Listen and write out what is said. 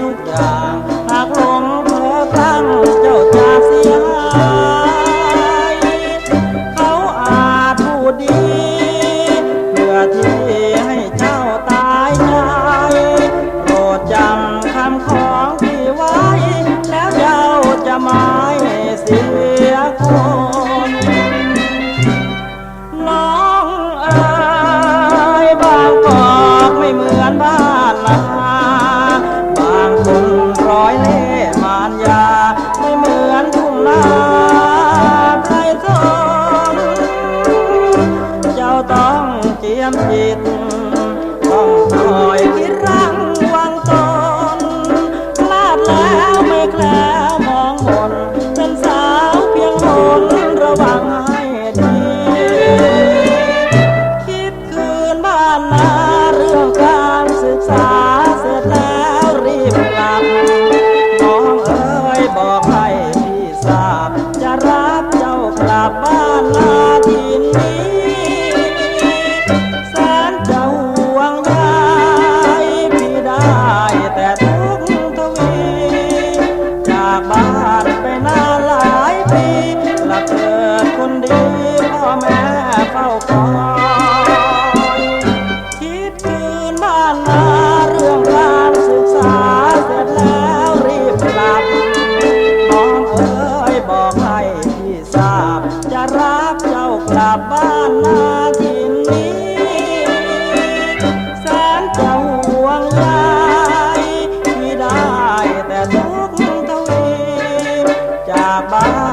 ทุกอย่าง หากหลงเธอตั้งเจ้าจะเสียหายเขาอาจพูดดีเพื่อที่ให้เจ้าตายใจโปรดจำคำของที่ไว้ แล้วเจ้าจะไม่เสียคนน้องอ๋ยบางกอกไม่เหมือนบ้านเรา เจียมจิตต้องคอยคิด กลับบ้านมาทินนี้แสนจะห่วงใยที่ได้แต่ทุกทวีจากบ้าน